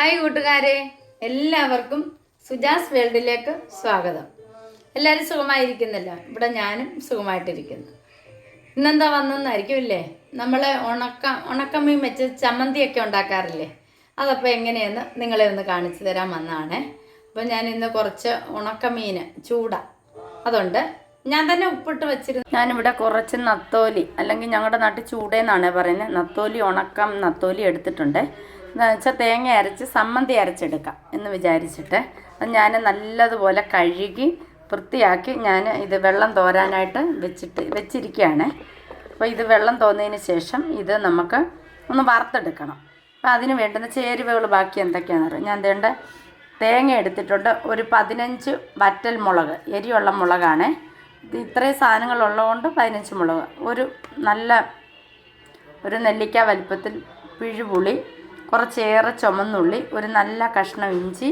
Hi കൂട്ടുകാരെ എല്ലാവർക്കും സുജാസ് വേൾഡിലേക്ക് സ്വാഗതം. എല്ലാവരും സുഖമായിരിക്കുന്നല്ലോ? ഇവിടെ ഞാനും സുഖമായിട്ടിരിക്കുന്നു. ഇന്നെന്താ വന്നെന്നായിരിക്കും ഇല്ലേ? നമ്മൾ ഉണക്ക ഉണക്കമീൻ വെച്ച് ചമ്മന്തിയൊക്കെ ഉണ്ടാക്കാറില്ലേ? അതപ്പോൾ എങ്ങനെയെന്ന് നിങ്ങളെ ഒന്ന് കാണിച്ചു തരാൻ വന്നതാണേ അപ്പോൾ ഞാൻ ഇന്ന് കുറച്ച് ഉണക്കമീൻ ചൂട. അതുണ്ട് ഞാൻ തന്നെ ഉപ്പിട്ട് വെച്ചിരുന്നു ഞാനിവിടെ കുറച്ച് നത്തോലി അല്ലെങ്കിൽ ഞങ്ങളുടെ നാട്ടിൽ ചൂടേന്നാണ് പറയുന്നത്. നത്തോലി ഉണക്കം നത്തോലി എടുത്തിട്ടുണ്ട്. വെച്ചാൽ തേങ്ങ അരച്ച് സമ്മന്തി അരച്ചെടുക്കാം എന്ന് വിചാരിച്ചിട്ട് അത് ഞാൻ നല്ലതുപോലെ കഴുകി വൃത്തിയാക്കി ഞാൻ ഇത് വെള്ളം തോരാനായിട്ട് വെച്ചിട്ട് വെച്ചിരിക്കുകയാണ്. അപ്പോൾ ഇത് വെള്ളം തോന്നിയതിന് ശേഷം ഇത് നമുക്ക് ഒന്ന് വറുത്തെടുക്കണം. അപ്പോൾ അതിന് വേണ്ടുന്ന ചേരുവകൾ ബാക്കി എന്തൊക്കെയാണെന്ന് അറിയാം ഞാൻ എന്തേണ്ട തേങ്ങ എടുത്തിട്ടുണ്ട്. ഒരു പതിനഞ്ച് വറ്റൽ മുളക് എരിയുള്ള മുളകാണ്. ഇത് ഇത്രയും സാധനങ്ങളുള്ളതുകൊണ്ട് പതിനഞ്ച് മുളക്. ഒരു നല്ല ഒരു നെല്ലിക്ക വലിപ്പത്തിൽ പിഴുപുളി കുറച്ചേറെ ചുമന്നുള്ളി ഒരു നല്ല കഷ്ണം ഇഞ്ചി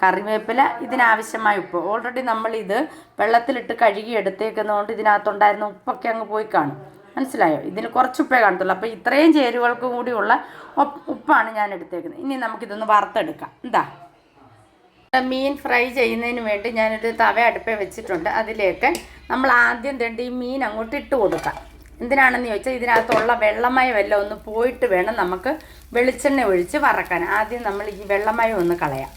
കറിവേപ്പില ഇതിനാവശ്യമായ ഉപ്പ്. ഓൾറെഡി നമ്മളിത് വെള്ളത്തിലിട്ട് കഴുകി എടുത്തേക്കുന്നതുകൊണ്ട് ഇതിനകത്തുണ്ടായിരുന്ന ഉപ്പൊക്കെ അങ്ങ് പോയി കാണും. മനസ്സിലായോ? ഇതിന് കുറച്ച് ഉപ്പേ കാണത്തുള്ളൂ. അപ്പോൾ ഇത്രയും ചേരുവകൾക്ക് കൂടിയുള്ള ഉപ്പ് ഉപ്പാണ് ഞാൻ എടുത്തേക്കുന്നത്. ഇനി നമുക്കിതൊന്ന് വറുത്തെടുക്കാം. എന്താ? മീൻ ഫ്രൈ ചെയ്യുന്നതിന് വേണ്ടി ഞാനൊരു തവ അടുപ്പേ വെച്ചിട്ടുണ്ട്. അതിലേക്ക് നമ്മൾ ആദ്യം തേണ്ട ഈ മീൻ അങ്ങോട്ട് ഇട്ട് കൊടുക്കാം. എന്തിനാണെന്ന് ചോദിച്ചാൽ ഇതിനകത്തുള്ള വെള്ളമയം എല്ലാം ഒന്ന് പോയിട്ട് വേണം നമുക്ക് വെളിച്ചെണ്ണ ഒഴിച്ച് വറക്കാൻ. ആദ്യം നമ്മൾ ഈ വെള്ളമയം ഒന്ന് കളയാം.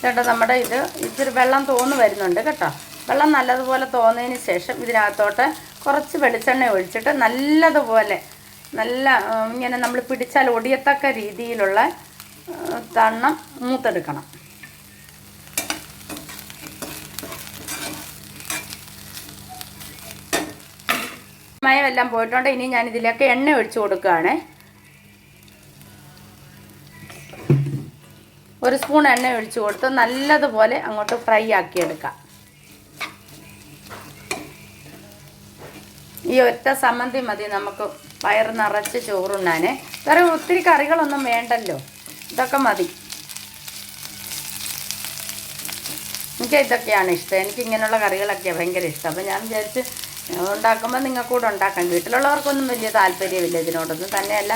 ചേട്ടാ നമ്മുടെ ഇത് ഇച്ചിരി വെള്ളം തോന്നു വരുന്നുണ്ട് കേട്ടോ. വെള്ളം നല്ലതുപോലെ തോന്നതിന് ശേഷം ഇതിനകത്തോട്ട് കുറച്ച് വെളിച്ചെണ്ണ ഒഴിച്ചിട്ട് നല്ലതുപോലെ നല്ല ഇങ്ങനെ നമ്മൾ പിടിച്ചാൽ ഒടിയത്തക്ക രീതിയിലുള്ള തണ്ണം മൂത്തെടുക്കണം. മയമെല്ലാം പോയിട്ടുണ്ട്. ഇനി ഞാൻ ഇതിലേക്ക് എണ്ണ ഒഴിച്ചു കൊടുക്കുകയാണ്. ഒരു സ്പൂൺ എണ്ണ ഒഴിച്ചു കൊടുത്ത് നല്ലതുപോലെ അങ്ങോട്ട് ഫ്രൈ ആക്കിയെടുക്കാം. ഈ ഒറ്റ സമ്മന്തി മതി നമുക്ക് പയർ നിറച്ച് ചോറുണ്ണാനേ. വേറെ ഒത്തിരി കറികളൊന്നും വേണ്ടല്ലോ. ഇതൊക്കെ മതി. എനിക്ക് ഇതൊക്കെയാണ് ഇഷ്ടം. എനിക്ക് ഇങ്ങനെയുള്ള കറികളൊക്കെയാണ് ഭയങ്കര ഇഷ്ടം. അപ്പം ഞാൻ വിചാരിച്ച് ഉണ്ടാക്കുമ്പോൾ നിങ്ങൾക്ക് കൂടെ ഉണ്ടാക്കാം. വീട്ടിലുള്ളവർക്കൊന്നും വലിയ താല്പര്യമില്ല ഇതിനോടൊന്നും. തന്നെയല്ല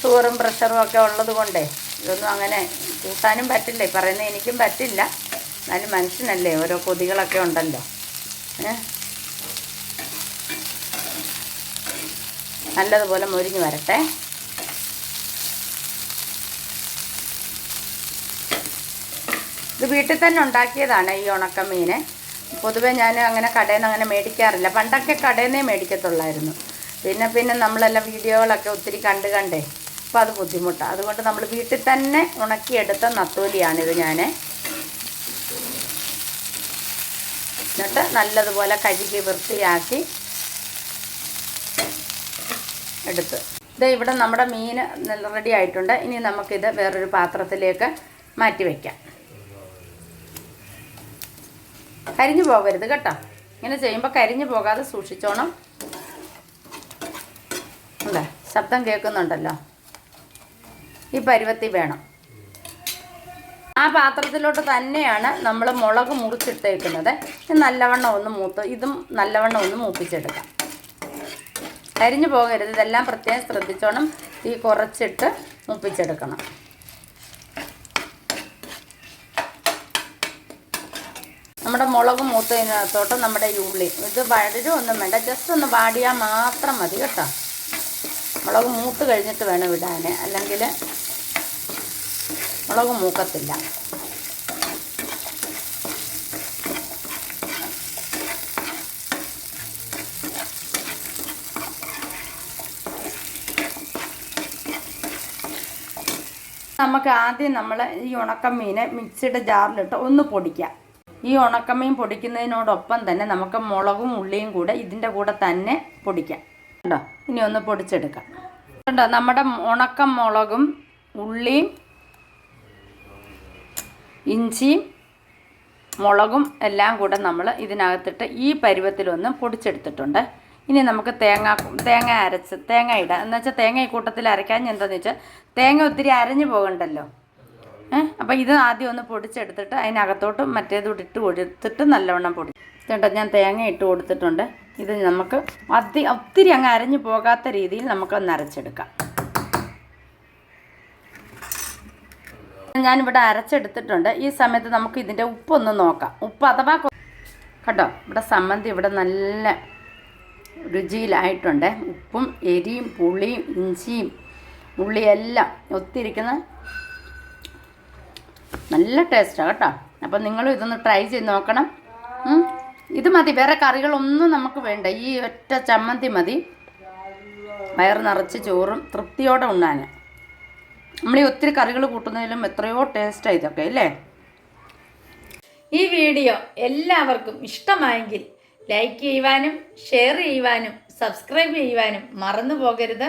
ഷുഗറും പ്രഷറും ഒക്കെ ഉള്ളത് കൊണ്ടേ ഇതൊന്നും അങ്ങനെ കൂട്ടാനും പറ്റില്ല. ഈ എനിക്കും പറ്റില്ല. എന്നാലും മനുഷ്യനല്ലേ ഓരോ കൊതികളൊക്കെ ഉണ്ടല്ലോ. നല്ലതുപോലെ മുരിഞ്ഞ് വരട്ടെ. ഇത് വീട്ടിൽ തന്നെ ഉണ്ടാക്കിയതാണ് ഈ ഉണക്കമീൻ. പൊതുവെ ഞാൻ അങ്ങനെ കടയിൽ നിന്ന് അങ്ങനെ മേടിക്കാറില്ല. പണ്ടൊക്കെ കടയിൽ നിന്നേ മേടിക്കത്തുള്ളായിരുന്നു. പിന്നെ പിന്നെ നമ്മളെല്ലാം വീഡിയോകളൊക്കെ ഒത്തിരി കണ്ട് കണ്ടേ. അപ്പോൾ അത് ബുദ്ധിമുട്ടാണ് അതുകൊണ്ട് നമ്മൾ വീട്ടിൽ തന്നെ ഉണക്കിയെടുത്ത നത്തോലിയാണിത് ഞാൻ എന്നിട്ട് നല്ലതുപോലെ കഴുകി വൃത്തിയാക്കി എടുത്ത്. ഇത് ഇവിടെ നമ്മുടെ മീൻ റെഡി ആയിട്ടുണ്ട്. ഇനി നമുക്കിത് വേറൊരു പാത്രത്തിലേക്ക് മാറ്റി വയ്ക്കാം കരിഞ്ഞു പോകരുത് കേട്ടോ. ഇങ്ങനെ ചെയ്യുമ്പോൾ കരിഞ്ഞു പോകാതെ സൂക്ഷിച്ചോണം. അല്ലേ ശബ്ദം കേൾക്കുന്നുണ്ടല്ലോ. ഈ പരുവത്തി വേണം. ആ പാത്രത്തിലോട്ട് തന്നെയാണ് നമ്മൾ മുളക് മുറിച്ചിട്ടേക്കുന്നത്. നല്ലവണ്ണം ഒന്ന് മൂത്ത് ഇതും നല്ലവണ്ണം ഒന്ന് മൂപ്പിച്ചെടുക്കാം. കരിഞ്ഞു പോകരുത്. ഇതെല്ലാം പ്രത്യേകം ശ്രദ്ധിച്ചോണം. തീ കുറച്ചിട്ട് മൂപ്പിച്ചെടുക്കണം. നമ്മുടെ മുളക് മൂത്തതിനകത്തോട്ട് നമ്മുടെ ഉള്ളി. ഇത് വഴരുമൊന്നും വേണ്ട. ജസ്റ്റ് ഒന്ന് വാടിയാൽ മാത്രം മതി കേട്ടോ. മുളക് മൂത്ത് കഴിഞ്ഞിട്ട് വേണം ഇടാൻ അല്ലെങ്കിൽ മുളക് മൂക്കത്തില്ല. നമുക്ക് ആദ്യം നമ്മൾ ഈ ഉണക്കമീനെ മിക്സിയുടെ ജാറിലിട്ട് ഒന്ന് പൊടിക്കാം. ഈ ഉണക്കമീൻ പൊടിക്കുന്നതിനോടൊപ്പം തന്നെ നമുക്ക് മുളകും ഉള്ളിയും കൂടെ ഇതിന്റെ കൂടെ തന്നെ പൊടിക്കാം. കണ്ടോ? ഇനി ഒന്ന് പൊടിച്ചെടുക്കാം. കണ്ടോ? നമ്മുടെ ഉണക്കം മുളകും ഉള്ളിയും ഇഞ്ചിയും മുളകും എല്ലാം കൂടെ നമ്മൾ ഇതിനകത്തിട്ട് ഈ പരുവത്തിലൊന്ന് പൊടിച്ചെടുത്തിട്ടുണ്ട്. ഇനി നമുക്ക് തേങ്ങ തേങ്ങ അരച്ച് തേങ്ങ ഇടാം. എന്നുവെച്ചാൽ തേങ്ങ ഈ കൂട്ടത്തിൽ അരയ്ക്കാൻ എന്താണെന്ന് വെച്ചാൽ തേങ്ങ ഒത്തിരി അരഞ്ഞു പോകണ്ടല്ലോ. അപ്പോൾ ഇത് ആദ്യം ഒന്ന് പൊടിച്ചെടുത്തിട്ട് അതിനകത്തോട്ട് മറ്റേതും ഇട്ട് കൊടുത്തിട്ട് നല്ലവണ്ണം പൊടി. ചേട്ടാ ഞാൻ തേങ്ങ ഇട്ട് കൊടുത്തിട്ടുണ്ട്. ഇത് നമുക്ക് അതി ഒത്തിരി അങ്ങ് അരഞ്ഞു പോകാത്ത രീതിയിൽ നമുക്കൊന്ന് അരച്ചെടുക്കാം. ഞാനിവിടെ അരച്ചെടുത്തിട്ടുണ്ട്. ഈ സമയത്ത് നമുക്ക് ഇതിന്റെ ഉപ്പൊന്ന് നോക്കാം. ഉപ്പ് അഥവാ കേട്ടോ ഇവിടെ സമ്മന്തി ഇവിടെ നല്ല രുചിയിലായിട്ടുണ്ട്. ഉപ്പും എരിയും പുളിയും ഇഞ്ചിയും ഉള്ളിയെല്ലാം ഒത്തിരിക്കുന്ന നല്ല ടേസ്റ്റാണ് കേട്ടോ. അപ്പം നിങ്ങളും ഇതൊന്ന് ട്രൈ ചെയ്ത് നോക്കണം. ഇത് മതി വേറെ കറികളൊന്നും നമുക്ക് വേണ്ട. ഈ ഒറ്റ ചമ്മന്തി മതി. വയറ് നിറച്ച് ചോറും തൃപ്തിയോടെ ഉണ്ണാൻ. നമ്മൾ ഈ ഒത്തിരി കറികൾ കൂട്ടുന്നതിലും എത്രയോ ടേസ്റ്റാണ് ഇതൊക്കെ അല്ലേ ഈ വീഡിയോ എല്ലാവർക്കും ഇഷ്ടമായെങ്കിൽ ലൈക്ക് ചെയ്യുവാനും ഷെയർ ചെയ്യുവാനും സബ്സ്ക്രൈബ് ചെയ്യുവാനും മറന്നു പോകരുത്.